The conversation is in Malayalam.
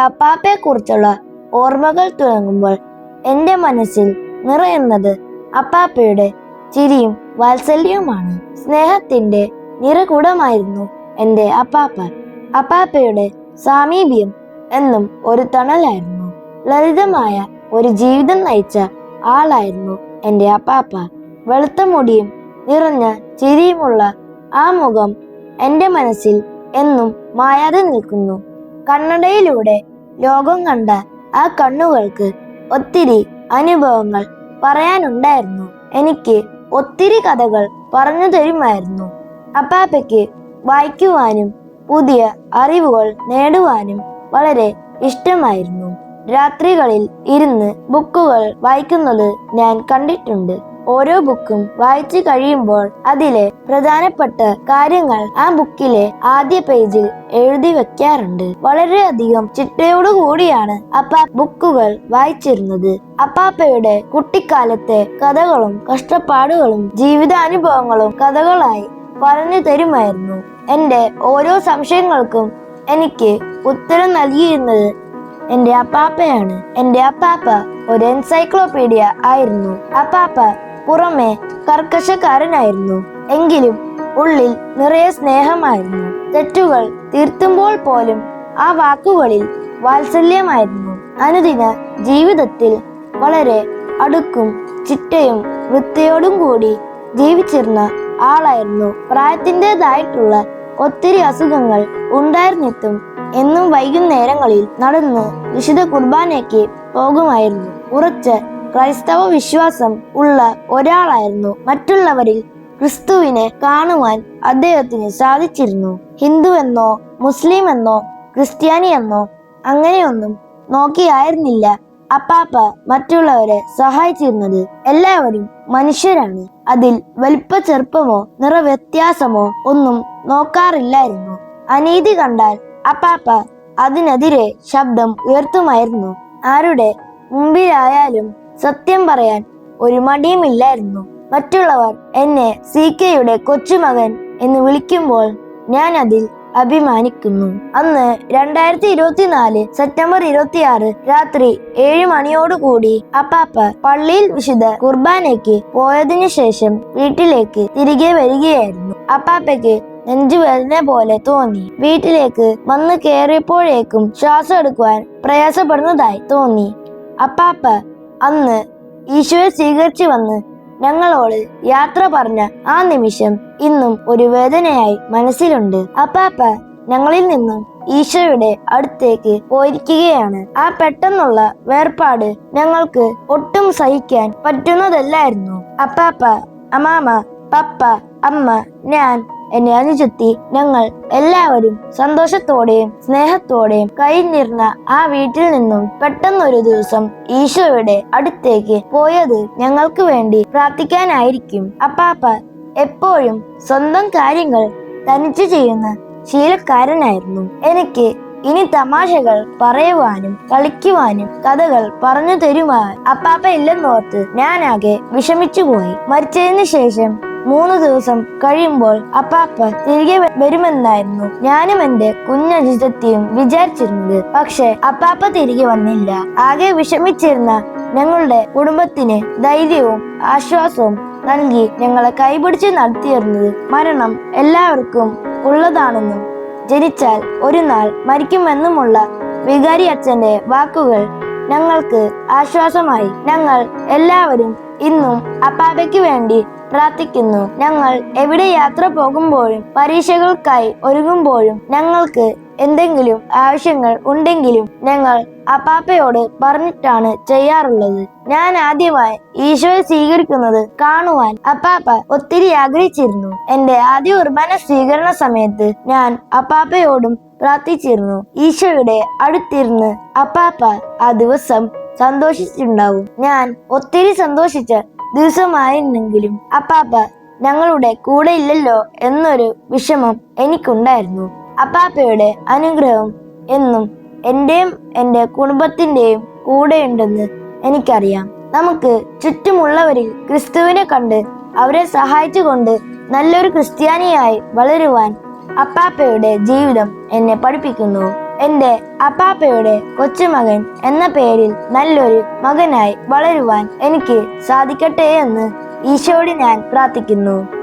അപ്പാപ്പയെ കുറിച്ചുള്ള ഓർമ്മകൾ തുടങ്ങുമ്പോൾ എന്റെ മനസ്സിൽ നിറയുന്നത് അപ്പാപ്പയുടെ ചിരിയും വാത്സല്യവുമാണ്. സ്നേഹത്തിന്റെ നിറകൂടമായിരുന്നു എന്റെ അപ്പാപ്പ. അപ്പാപ്പയുടെ സാമീപ്യം എന്നും ഒരു തണലായിരുന്നു. ലളിതമായ ഒരു ജീവിതം നയിച്ച ആളായിരുന്നു എന്റെ അപ്പാപ്പ. വെളുത്ത മുടിയും നിറഞ്ഞ ചിരിയുമുള്ള ആ മുഖം എന്റെ മനസ്സിൽ എന്നും മായാതെ നിൽക്കുന്നു. കണ്ണടയിലൂടെ ലോകം കണ്ട ആ കണ്ണുകൾക്ക് ഒത്തിരി അനുഭവങ്ങൾ പറയാനുണ്ടായിരുന്നു. എനിക്ക് ഒത്തിരി കഥകൾ പറഞ്ഞു തരുമായിരുന്നു. അപ്പാപ്പയ്ക്ക് വായിക്കുവാനും പുതിയ അറിവുകൾ നേടുവാനും വളരെ ഇഷ്ടമായിരുന്നു. രാത്രികളിൽ ഇരുന്ന് ബുക്കുകൾ വായിക്കുന്നത് ഞാൻ കണ്ടിട്ടുണ്ട്. ഓരോ ബുക്കും വായിച്ചു കഴിയുമ്പോൾ അതിലെ പ്രധാനപ്പെട്ട കാര്യങ്ങൾ ആ ബുക്കിലെ ആദ്യ പേജിൽ എഴുതി വെക്കാറുണ്ട്. വളരെയധികം ചിട്ടയോടു കൂടിയാണ് അപ്പ ബുക്കുകൾ വായിച്ചിരുന്നത്. അപ്പാപ്പയുടെ കുട്ടിക്കാലത്തെ കഥകളും കഷ്ടപ്പാടുകളും ജീവിതാനുഭവങ്ങളും കഥകളായി പറഞ്ഞു തരുമായിരുന്നു. എന്റെ ഓരോ സംശയങ്ങൾക്കും എനിക്ക് ഉത്തരം നൽകിയിരുന്നത് എന്റെ അപ്പാപ്പയാണ്. എന്റെ അപ്പാപ്പ ഒരു എൻസൈക്ലോപീഡിയ ആയിരുന്നു. അപ്പാപ്പ പുറമെ കർക്കശക്കാരനായിരുന്നു. എങ്കിലും ഉള്ളിൽ നിറയെ സ്നേഹമായിരുന്നു. തെറ്റുകൾ തിരുത്തുമ്പോൾ പോലും ആ വാക്കുകളിൽ വാത്സല്യമായിരുന്നു. അനുദിന ജീവിതത്തിൽ വളരെ അടുക്കും ചിട്ടയും വൃത്തിയോടും കൂടി ജീവിച്ചിരുന്ന ആളായിരുന്നു. പ്രായത്തിന്റെതായിട്ടുള്ള ഒത്തിരി അസുഖങ്ങൾ ഉണ്ടായിരുന്നിട്ടും എന്നും വൈകുന്നേരങ്ങളിൽ നടന്ന് വിശുദ്ധ കുർബാനയ്ക്ക് പോകുമായിരുന്നു. ഉറച്ച ക്രൈസ്തവ വിശ്വാസം ഉള്ള ഒരാളായിരുന്നു മറ്റുള്ളവരിൽ ക്രിസ്തുവിനെ കാണുവാൻ അദ്ദേഹത്തിന് സാധിച്ചിരുന്നു. ഹിന്ദു എന്നോ മുസ്ലിം എന്നോ ക്രിസ്ത്യാനി എന്നോ അങ്ങനെയൊന്നും നോക്കിയായിരുന്നില്ല. അപ്പാപ്പ മറ്റുള്ളവരെ സഹായിച്ചിരുന്നത് എല്ലാവരും മനുഷ്യരാണ്. അതിൽ വലിപ്പ ചെറുപ്പമോ നിറവ്യത്യാസമോ ഒന്നും നോക്കാറില്ലായിരുന്നു. അനീതി കണ്ടാൽ അപ്പാപ്പ അതിനെതിരെ ശബ്ദം ഉയർത്തുമായിരുന്നു. ആരുടെ മുമ്പിലായാലും സത്യം പറയാൻ ഒരു മടിയുമില്ലായിരുന്നു മറ്റുള്ളവർ എന്നെ സി കെയുടെ കൊച്ചുമകൻ എന്ന് വിളിക്കുമ്പോൾ ഞാൻ അതിൽ അഭിമാനിക്കുന്നു. അന്ന് രണ്ടായിരത്തി ഇരുപത്തിനാല് സെപ്റ്റംബർ ഇരുപത്തിയാറ് രാത്രി ഏഴ് മണിയോടുകൂടി അപ്പാപ്പ പള്ളിയിൽ വിശുദ്ധ കുർബാനയ്ക്ക് പോയതിനു ശേഷം വീട്ടിലേക്ക് തിരികെ വരികയായിരുന്നു. അപ്പാപ്പയ്ക്ക് നെഞ്ചുവേദന പോലെ തോന്നി. വീട്ടിലേക്ക് വന്ന് കയറിയപ്പോഴേക്കും ശ്വാസം എടുക്കുവാൻ പ്രയാസപ്പെടുന്നതായി തോന്നി. അപ്പാപ്പ അന്ന് ഈശോയെ സ്വീകരിച്ചു വന്ന് ഞങ്ങളോട് യാത്ര പറഞ്ഞ ആ നിമിഷം ഇന്നും ഒരു വേദനയായി മനസ്സിലുണ്ട്. അപ്പാപ്പ ഞങ്ങളിൽ നിന്നും ഈശോയുടെ അടുത്തേക്ക് പോയിരിക്കുകയാണ്. ആ പെട്ടെന്നുള്ള വേർപാട് ഞങ്ങൾക്ക് ഒട്ടും സഹിക്കാൻ പറ്റുന്നതല്ലായിരുന്നു. അപ്പാപ്പ അമാമ പപ്പ അമ്മ ഞാൻ എന്നെ അനുജത്തി ഞങ്ങൾ എല്ലാവരും സന്തോഷത്തോടെയും സ്നേഹത്തോടെയും കഴിഞ്ഞിരുന്ന ആ വീട്ടിൽ നിന്നും പെട്ടെന്നൊരു ദിവസം ഈശോയുടെ അടുത്തേക്ക് പോയത് ഞങ്ങൾക്ക് വേണ്ടി പ്രാർത്ഥിക്കാനായിരിക്കും. അപ്പാപ്പ എപ്പോഴും സ്വന്തം കാര്യങ്ങൾ തനിച്ച് ചെയ്യുന്ന ശീലക്കാരനായിരുന്നു. എനിക്ക് ഇനി തമാശകൾ പറയുവാനും കളിക്കുവാനും കഥകൾ പറഞ്ഞു തരുവാൻ അപ്പാപ്പ ഇല്ലെന്നോർത്ത് ഞാനാകെ വിഷമിച്ചുപോയി. മരിച്ചതിന് ശേഷം മൂന്ന് ദിവസം കഴിയുമ്പോൾ അപ്പാപ്പ തിരികെ വരുമെന്നായിരുന്നു. ഞാനും എന്റെ കുഞ്ഞജിതത്തെയും വിചാരിച്ചിരുന്നത്. പക്ഷെ അപ്പാപ്പ തിരികെ വന്നില്ല. ആകെ വിഷമിച്ചിരുന്ന ഞങ്ങളുടെ കുടുംബത്തിന് ധൈര്യവും ആശ്വാസവും നൽകി ഞങ്ങളെ കൈപിടിച്ച് നടത്തിയിരുന്നത് മരണം എല്ലാവർക്കും ഉള്ളതാണെന്നും ജനിച്ചാൽ ഒരു നാൾ മരിക്കുമെന്നുമുള്ള വികാരി അച്ഛന്റെ വാക്കുകൾ ഞങ്ങൾക്ക് ആശ്വാസമായി. ഞങ്ങൾ എല്ലാവരും ഇന്നും അപ്പാപ്പയ്ക്ക് വേണ്ടി പ്രാർത്ഥിക്കുന്നു. ഞങ്ങൾ എവിടെ യാത്ര പോകുമ്പോഴും പരീക്ഷകൾക്കായി ഒരുങ്ങുമ്പോഴും ഞങ്ങൾക്ക് എന്തെങ്കിലും ആവശ്യങ്ങൾ ഉണ്ടെങ്കിലും ഞങ്ങൾ അപ്പാപ്പയോട് പറഞ്ഞിട്ടാണ് ചെയ്യാറുള്ളത്. ഞാൻ ആദ്യമായി ഈശോയെ സ്വീകരിക്കുന്നത് കാണുവാൻ അപ്പാപ്പ ഒത്തിരി ആഗ്രഹിച്ചിരുന്നു. എന്റെ ആദ്യ കുർബാന സ്വീകരണ സമയത്ത് ഞാൻ അപ്പാപ്പയോടും പ്രാർത്ഥിച്ചിരുന്നു. ഈശോയുടെ അടുത്തിരുന്ന് അപ്പാപ്പ ആ ദിവസം സന്തോഷിച്ചിട്ടുണ്ടാവും. ഞാൻ ഒത്തിരി സന്തോഷിച്ച ദിവസമായിരുന്നെങ്കിലും അപ്പാപ്പ ഞങ്ങളുടെ കൂടെ ഇല്ലല്ലോ എന്നൊരു വിഷമം എനിക്കുണ്ടായിരുന്നു. അപ്പാപ്പയുടെ അനുഗ്രഹം എന്നും എന്റെയും എന്റെ കുടുംബത്തിന്റെയും കൂടെയുണ്ടെന്ന് എനിക്കറിയാം. നമുക്ക് ചുറ്റുമുള്ളവരിൽ ക്രിസ്തുവിനെ കണ്ട് അവരെ സഹായിച്ചുകൊണ്ട് നല്ലൊരു ക്രിസ്ത്യാനിയായി വളരുവാൻ അപ്പാപ്പയുടെ ജീവിതം എന്നെ പഠിപ്പിക്കുന്നു. എന്റെ അപ്പാപ്പയുടെ കൊച്ചുമകൻ എന്ന പേരിൽ നല്ലൊരു മകനായി വളരുവാൻ എനിക്ക് സാധിക്കട്ടെ എന്ന് ഈശോയോട് ഞാൻ പ്രാർത്ഥിക്കുന്നു.